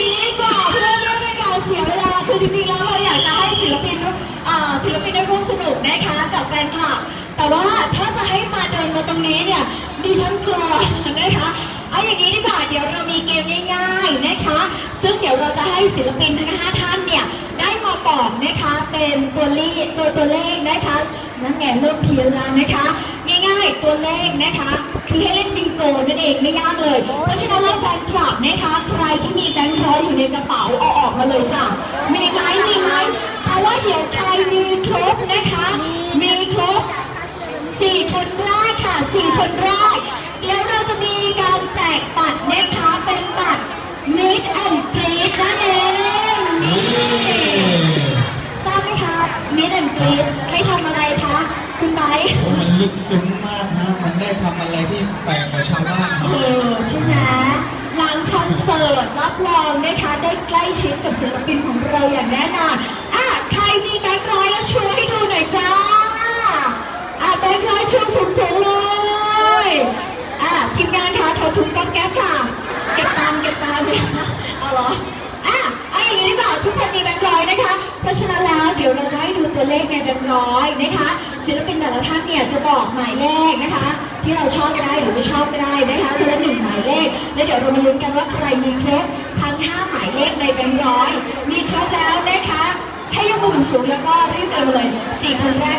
นี้ดีกว่าเพื่อไม่ให้การเสียเวลา คือจริงๆแล้วเราอยากจะให้ศิลปินเอ่อศิลปินได้ร่วมสนุกนะคะกับแฟนคลับ แต่ว่าถ้าจะให้มาเดินมาตรงนี้เนี่ยดิฉันกลัวนะคะเอาอย่างนี้ดีกว่าเดี๋ยวเรามีเกมง่ายๆนะคะ ซึ่งเดี๋ยวเราจะให้ศิลปินทั้งห้าท่านเนี่ยได้มาบอกนะคะเป็นตัวเลขตัวตัวเลขนะคะนั่นไงเริ่มเพี้ยนแล้วนะคะ ง่ายๆตัวเลขนะคะ คือให้เล่นบิงโกนั่นเองไม่ยากเลย เพราะฉะนั้นแล้วแฟนคลับนะคะ คนแรกค่ะสี่คนแรก เดี๋ยวเราจะมีการแจกบัตรนะคะเป็นบัตร Meet and Greet นั่นเองนี่ทราบไหมคะ Meet and Greet ให้ทำอะไรคะคุณไบร์ทโอ้มันลึกซึ้งมากนะมันได้ทำอะไรที่แปลกกว่าชาวบ้าน เออใช่ไหมหลังคอนเสิร์ตรับรองนะคะได้ใกล้ชิดกับศิลปินของเราอย่างแน่นอน ราะฉะนั้นแล้วเดี๋ยวเราจะให้ดูตัวเลขในแบงค์ร้อยนะคะศิลปินแต่ละท่านเนี่ยจะบอกหมายเลขนะคะ ที่เราชอบก็ได้หรือไม่ชอบก็ได้นะคะทีละหนึ่งหมายเลข แล้วเดี๋ยวเรามาลุ้นกันว่าใครมีครบทั้งห้าหมายเลขในแบงค์ร้อยมีครบแล้วนะคะให้ยกมือสูงแล้วก็รีบเดินมาเลยสี่คนแรก